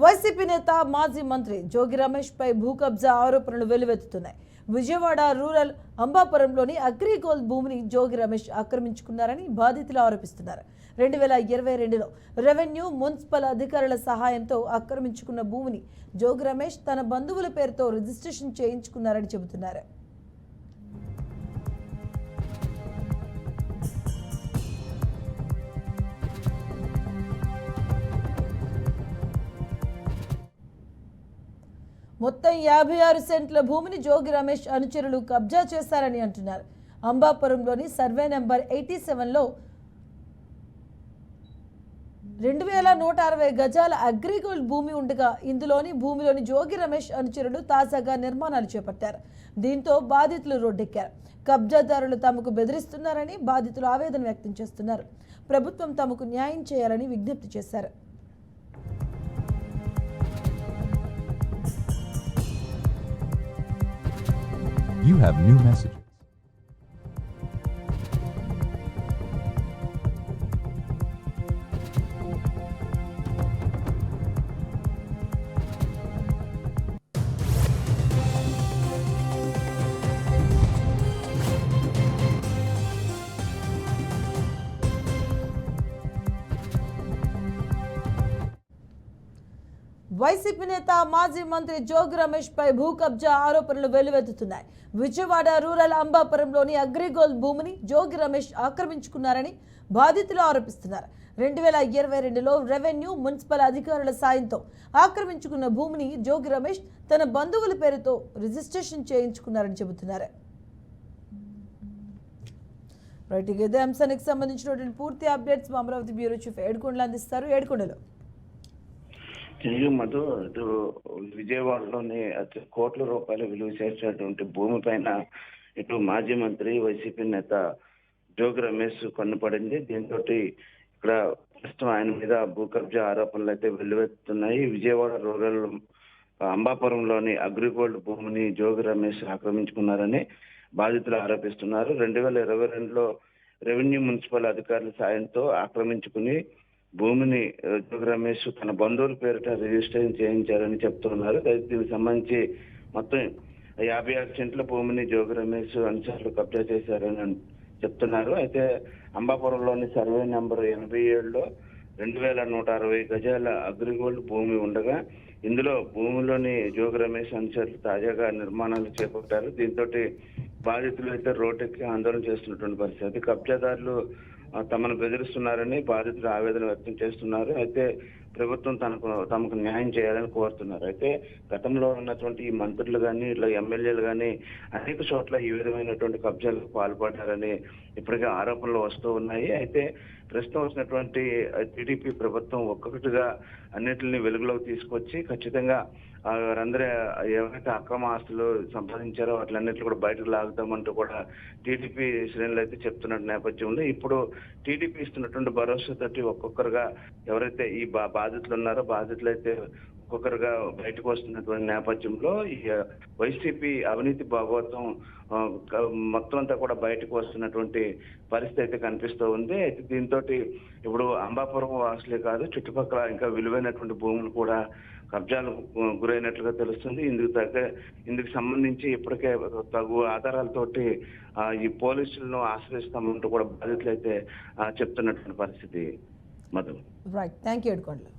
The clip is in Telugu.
వైసీపీ నేత మాజీ మంత్రి జోగి రమేష్పై భూ కబ్జా ఆరోపణలు వెల్లువెత్తుతున్నాయి. విజయవాడ రూరల్ అంబాపురంలోని అగ్రిగోల్డ్ భూమిని జోగి రమేష్ ఆక్రమించుకున్నారని బాధితులు ఆరోపిస్తున్నారు. రెండు వేల ఇరవై రెండులో రెవెన్యూ మున్సిపల్ అధికారుల సహాయంతో ఆక్రమించుకున్న భూమిని జోగి రమేష్ తన బంధువుల పేరుతో రిజిస్ట్రేషన్ చేయించుకున్నారని చెబుతున్నారు. మొత్తం యాభై ఆరు సెంట్ల భూమిని జోగి రమేష్ అనుచరులు కబ్జా చేశారని అంటున్నారు. అంబాపురంలోని సర్వే నెంబర్ ఎయిటీ సెవెన్లో రెండు వేల నూట అరవై గజాల అగ్రిగోల్డ్ భూమి ఉండగా ఇందులోని భూమిలోని జోగి రమేష్ అనుచరులు తాజాగా నిర్మాణాలు చేపట్టారు. దీంతో బాధితులు రోడ్డెక్కారు. కబ్జాదారులు తమకు బెదిరిస్తున్నారని బాధితులు ఆవేదన వ్యక్తం చేస్తున్నారు. ప్రభుత్వం తమకు న్యాయం చేయాలని విజ్ఞప్తి చేశారు. You have new messages. YCP నేత మాజీ మంత్రి జోగి రమేష్ పై భూ కబ్జా ఆరోపణలు వెల్లువెత్తుతున్నాయి. విజయవాడ రూరల్ అంబాపురంలోని అగ్రిగోల్డ్ భూమిని జోగి రమేష్ ఆక్రమించుకున్నారని బాధితులు ఆరోపిస్తున్నారు. రెండు వేల ఇరవై రెండులో రెవెన్యూ మున్సిపల్ అధికారుల సాయంతో ఆక్రమించుకున్న భూమిని జోగి రమేష్ తన బంధువుల పేరుతో రిజిస్ట్రేషన్ చేయించుకున్నారని చెబుతున్నారు. రైట్ ఇదే అంశానికి సంబంధించినటువంటి పూర్తి అప్డేట్స్ మా అమరావతి బ్యూరో చీఫ్ ఏడుకొండలు అందిస్తారు. ఏడుకొండలో తెలుగు మధు ఇటు విజయవాడలోని అతి కోట్ల రూపాయలు విలువ చేసినటువంటి భూమి పైన ఇటు మాజీ మంత్రి వైసీపీ నేత జోగి రమేష్ కన్నుపడింది. దీంతో ఇక్కడ ప్రస్తుతం ఆయన మీద భూ కబ్జా ఆరోపణలు అయితే వెల్లువెత్తున్నాయి. విజయవాడ రూరల్ అంబాపురంలోని అగ్రిగోల్డ్ భూమిని జోగి రమేష్ ఆక్రమించుకున్నారని బాధితులు ఆరోపిస్తున్నారు. రెండు వేల ఇరవై రెండులో రెవెన్యూ మున్సిపల్ అధికారుల సాయంతో ఆక్రమించుకుని భూమిని జోగి రమేష్ తన బంధువుల పేరిట రిజిస్ట్రేషన్ చేయించారని చెప్తున్నారు. దీనికి సంబంధించి మొత్తం యాభై ఆరు సెంట్ల భూమిని జోగి రమేష్ అనుచరులు కబ్జా చేశారని చెప్తున్నారు. అయితే అంబాపురంలోని సర్వే నెంబర్ ఎనభై ఏడులో రెండు వేల నూట అరవై గజాల అగ్రిగోల్డ్ భూమి ఉండగా ఇందులో భూమిలోని జోగి రమేష్ అనుచరులు తాజాగా నిర్మాణాలు చేపట్టారు. దీంతో బాధితులు అయితే రోడ్డెక్కి ఆందోళన చేస్తున్నటువంటి పరిస్థితి. కబ్జాదారులు తమను బెదిరిస్తున్నారని బాధితులు ఆవేదన వ్యక్తం చేస్తున్నారు. అయితే ప్రభుత్వం తనకు తమకు న్యాయం చేయాలని కోరుతున్నారు. అయితే గతంలో ఉన్నటువంటి ఈ మంత్రులు కానీ ఇట్లా ఎమ్మెల్యేలు కానీ అనేక చోట్ల ఈ విధమైనటువంటి కబ్జాలకు పాల్పడ్డారని ఇప్పటికే ఆరోపణలు వస్తూ ఉన్నాయి. అయితే ప్రస్తుతం వచ్చినటువంటి టీడీపీ ప్రభుత్వం ఒక్కొక్కటిగా అన్నిటిని వెలుగులోకి తీసుకొచ్చి ఖచ్చితంగా వారందరూ ఎవరైతే అక్రమ ఆస్తులు సంపాదించారో వాటిలన్నింటినీ కూడా బయటకు లాగుతామంటూ కూడా టీడీపీ శ్రేణులు అయితే చెప్తున్న నేపథ్యంలో ఇప్పుడు టీడీపీ ఇస్తున్నటువంటి భరోసా తోటి ఒక్కొక్కరుగా ఎవరైతే ఈ బా బాధితులు ఉన్నారో బాధితులు అయితే ఒక్కొక్కరుగా బయటకు వస్తున్నటువంటి నేపథ్యంలో ఈ వైసీపీ అవినీతి భాగవతం మొత్తం అంతా కూడా బయటకు వస్తున్నటువంటి పరిస్థితి అయితే కనిపిస్తూ ఉంది. అయితే దీంతో ఇప్పుడు అంబాపురం వాసులే కాదు చుట్టుపక్కల ఇంకా విలువైనటువంటి భూములు కూడా కబ్జాలు గురైనట్లుగా తెలుస్తుంది. ఇందుకు తగ్గ ఇందుకు సంబంధించి ఇప్పటికే తగు ఆధారాలతోటి ఈ పోలీసులను ఆశ్రయిస్తామంటూ కూడా బాధితులైతే అయితే చెప్తున్నటువంటి పరిస్థితి. Madhu right thank you Yedukondalu